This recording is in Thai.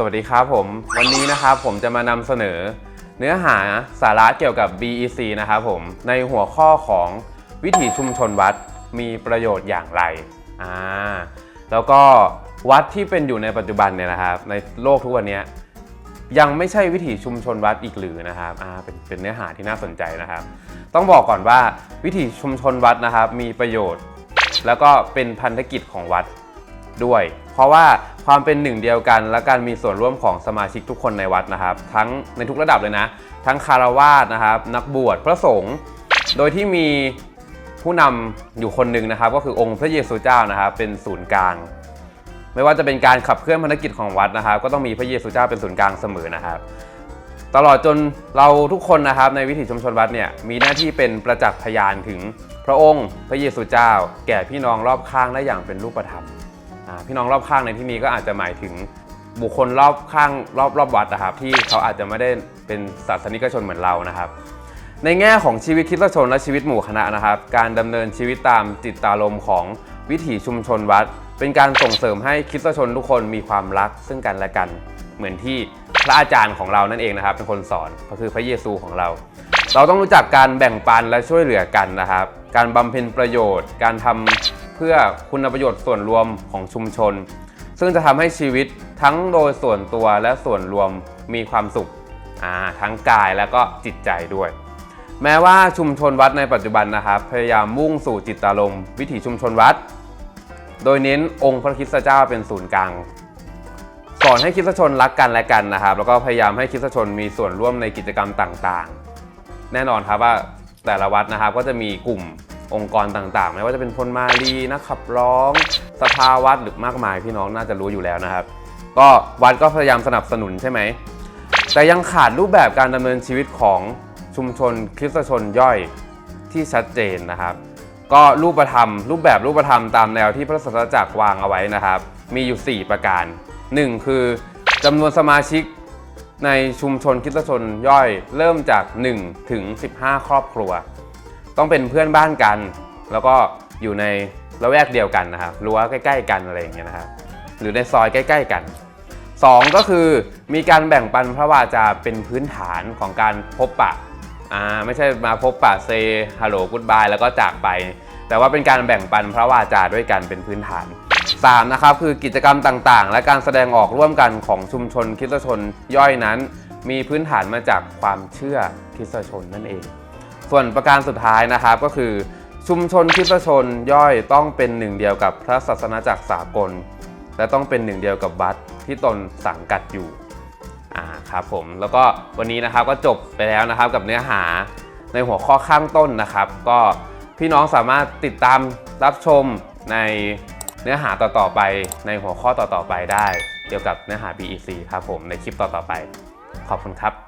สวัสดีครับผม วันนี้นะครับผมจะมานำเสนอ เนื้อหาสาระเกี่ยวกับ BEC นะครับผมในหัวข้อของวิถีชุมชนวัดมีประโยชน์อย่างไรอ่าแล้วก็วัดที่เป็นอยู่ในปัจจุบันเนี่ยนะครับ ในโลกทุกวันนี้ยยังไม่ใช่วิถีชุมชนวัดอีกหรือนะครับอ่าเป็นเป็นเนื้อหาที่น่าสนใจนะครับ ต้องบอกก่อนว่าวิถีชุมชนวัดนะครับ มีประโยชน์ แล้วก็เป็นพันธกิจของวัดด้วย เพราะว่าความเป็นหนึ่งเดียวกัน และการมีส่วนร่วมของสมาชิกทุกคนในวัดนะครับ ทั้งในทุกระดับเลยนะ ทั้งคารวาสนะครับ นักบวชพระสงฆ์โดยที่มีผู้นำอยู่คนหนึ่งนะครับ ก็คือองค์พระเยซูเจ้านะครับ เป็นศูนย์กลาง ไม่ว่าจะเป็นการขับเคลื่อนภารกิจของวัดนะครับ ก็ต้องมีพระเยซูเจ้าเป็นศูนย์กลางเสมอนะครับตลอดจนเราทุกคนนะครับในวิถีชุมชนวัดเนี่ยมีหน้าที่เป็นประจักษ์พยานถึงพระองค์ พระเยซูเจ้า แก่พี่น้องรอบข้างได้อย่างเป็นรูปธรรม พี่น้องรอบข้างในที่นี้ก็อาจจะหมายถึงบุคคลรอบข้างรอบรอบวัดนะครับ ที่เขาอาจจะไม่ได้เป็นศาสนิกชนเหมือนเรานะครับ ในแง่ของชีวิตคริสตชนและชีวิตหมู่คณะนะครับ การดำเนินชีวิตตามจิตตารมของวิถีชุมชนวัด เป็นการส่งเสริมให้คริสตชนทุกคนมีความรักซึ่งกันและกัน เหมือนที่พระอาจารย์ของเรานั่นเองนะครับ เป็นคนสอนก็คือพระเยซูของเรา เราต้องรู้จักการแบ่งปันและช่วยเหลือกันนะครับ การบำเพ็ญประโยชน์ การทำ เพื่อคุณประโยชน์ส่วนรวมของชุมชน ซึ่งจะทำให้ชีวิตทั้งโดยส่วนตัวและส่วนรวมมีความสุขทั้งกายและก็จิตใจด้วย แม้ว่าชุมชนวัดในปัจจุบันนะครับพยายามมุ่งสู่จิตตารมณ์วิถีชุมชนวัด โดยเน้นองค์พระคริสตเจ้าเป็นศูนย์กลางสอนให้คริสตชนรักกันและกันนะครับ แล้วก็พยายามให้คริสตชนมีส่วนร่วมในกิจกรรมต่างๆ แน่นอนครับว่าแต่ละวัดนะครับก็จะมีกลุ่ม องค์กรต่างๆ ไม่ว่าจะเป็นพลมาลีนักขับร้อง สภาวัดหรือมากมายพี่น้องน่าจะรู้อยู่แล้วนะครับ ก็วัดก็พยายามสนับสนุนใช่ไหมแต่ยังขาดรูปแบบการดำเนินชีวิตของชุมชนคริสตชนย่อยที่ชัดเจนนะครับ ก็รูปธรรม รูปแบบรูปธรรมตามแนวที่พระศาสนาจักรวางเอาไว้นะครับ มีอยู่ 4 ประการ 1 คือจำนวนสมาชิกในชุมชนคริสตชนย่อยเริ่มจาก 1 ถึง 15 ครอบครัว ต้องเป็นเพื่อนบ้านกัน แล้วก็อยู่ในละแวกเดียวกันนะครับรั้วใกล้ ๆ กันอะไรอย่างเงี้ยนะครับ หรือในซอยใกล้ ๆ กัน 2 ก็คือมีการแบ่งปันพระวาจาเป็นพื้นฐานของการพบปะอ่าไม่ใช่มาพบปะเซฮัลโหลกูดบายแล้วก็จากไป แต่ว่าเป็นการแบ่งปันพระวาจาด้วยกันเป็นพื้นฐาน 3. นะครับ คือกิจกรรมต่างๆ และการแสดงออกร่วมกันของชุมชนคริสตชนย่อยนั้น มีพื้นฐานมาจากความเชื่อคริสตชนนั่นเอง ส่วนประการสุดท้ายนะครับก็คือชุมชนคริสตชนย่อยต้องเป็นหนึ่งเดียวกับพระศาสนาจักรสากล และต้องเป็นหนึ่งเดียวกับวัดที่ตนสังกัดอยู่อ่าครับผมแล้วก็วันนี้นะครับก็จบไปแล้วนะครับกับเนื้อหาในหัวข้อข้างต้นนะครับ ก็พี่น้องสามารถติดตามรับชมในเนื้อหาต่อๆไปในหัวข้อต่อๆไปได้ เกี่ยวกับเนื้อหา BEC ครับผมในคลิปต่อๆไป ขอบคุณครับ